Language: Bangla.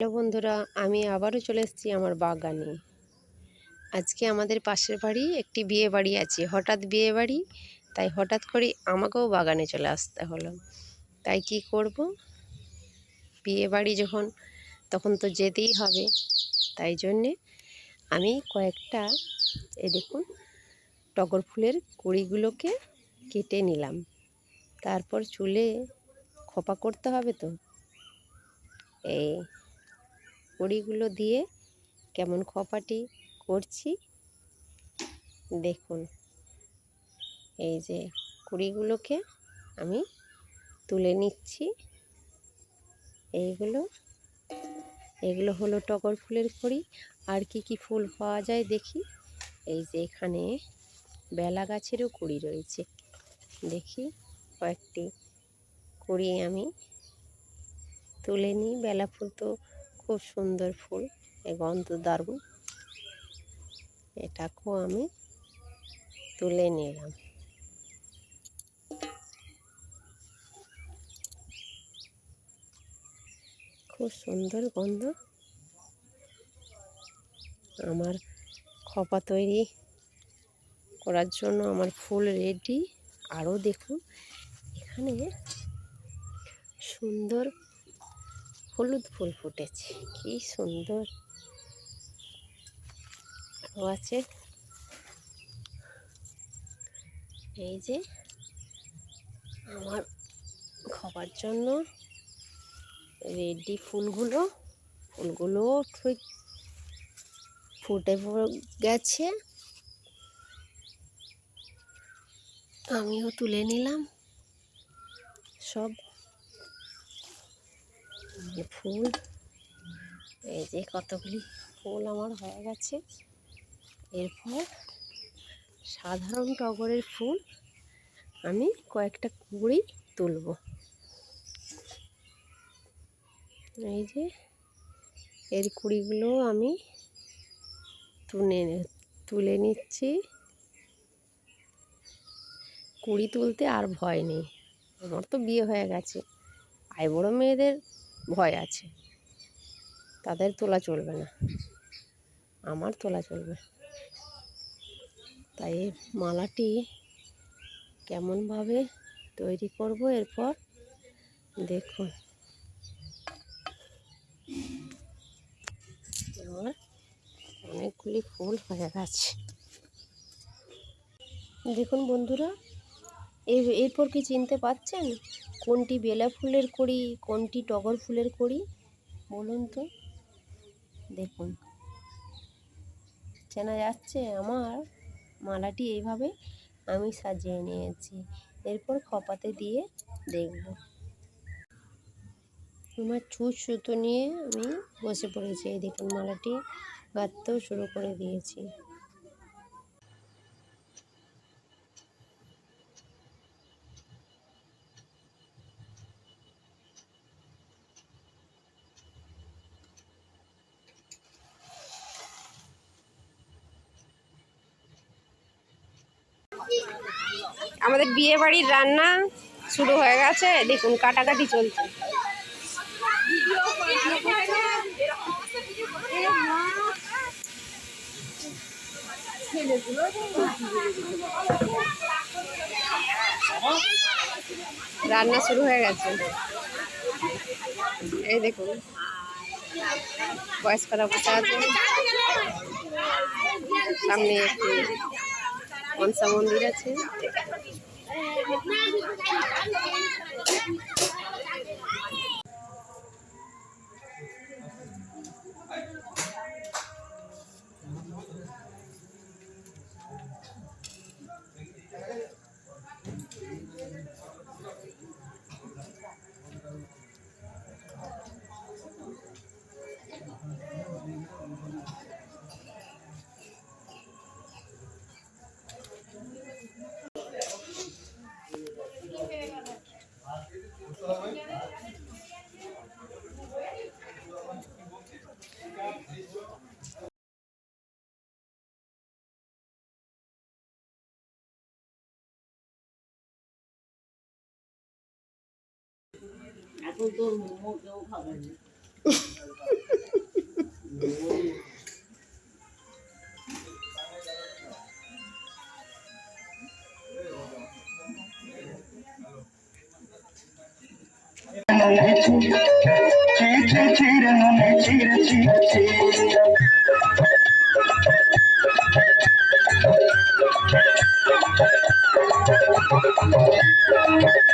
হ্যালো বন্ধুরা, আমি আবারও চলে এসেছি আমার বাগানে। আজকে আমাদের পাশের বাড়ি একটি বিয়ে বাড়ি আছে, হঠাৎ বিয়ে বাড়ি, তাই হঠাৎ করে আমাকেও বাগানে চলে আসতে হলো। তাই কি করব? বিয়ে বাড়ি যখন, তখন তো যেতেই হবে। তাই জন্যে আমি কয়েকটা এই দেখুন, টগর ফুলের কুড়িগুলোকে কেটে নিলাম। তারপর চুলে খোপা করতে হবে তো? এই কড়িগুলো দিয়ে কেমন খপাটি করছি, দেখুন। এই যে কুড়িগুলোকে আমি তুলে নিচ্ছি। এইগুলো, এগুলো হলো টগর ফুলের কড়ি। আর কি কি ফুল পাওয়া যায় দেখি। এই যে এখানে বেলা গাছেরও কুড়ি রয়েছে। দেখি কয়েকটি কুড়ি আমি তুলে নিই। বেলা ফুল তো খুব সুন্দর ফুল, এ গন্ধ দারুণ। এটাকেও আমি তুলে নিলাম। খুব সুন্দর গন্ধ। আমার খপা তৈরি করার জন্য আমার ফুল রেডি আরও দেখুন, এখানে সুন্দর হলুদ ফুল ফুটেছে, কি সুন্দর। আছে। এই যে আমার খাবার জন্য রেডি ফুলগুলো ফুলগুলো ঠিক ফুটে গেছে। আমিও তুলে নিলাম। সব ফুল, এই যে কতগুলি ফুল আমার হয়ে গেছে। এরপর সাধারণ টগরের ফুল আমি কয়েকটা কুড়ি তুলব। এই যে এর কুড়িগুলো আমি তুলে তুলে নিচ্ছি। কুড়ি তুলতে আর ভয় নেই। আমার তো বিয়ে হয়ে গেছে। আই বড়ো মেয়েদের ভয় আছে। তাদের তোলা চলবে না। আমার তোলা চলবে। তাই মালাটি কেমনভাবে তৈরি করব এরপর দেখুন। আমার অনেকগুলি ফুল হয়ে গেছে। দেখুন বন্ধুরা এরপর কি চিনতে পারছেন কোনটি বেলা ফুলের কড়ি, কোনটি টগর ফুলের কড়ি? বলুন তো। দেখুন। চেনা যাচ্ছে, আমার মালাটি এইভাবে আমি সাজিয়ে নিয়েছি। এরপর খপাতে দিয়ে দেখব। আমার ছুঁচ সুতো নিয়ে আমি বসে পড়েছি। এই দেখুন মালাটি, গাঁথতেও শুরু করে দিয়েছি। আমাদের বিয়ে বাড়ির রান্না শুরু হয়ে গেছে। দেখুন, কাটাকাটি চলছে। রান্না শুরু হয়ে গেছে। এই দেখুন, বয়স্করা বসে আছে। সামনে একটি মনসা মন্দির আছে। এখন তোর মোমো কেউ খাবে না Thank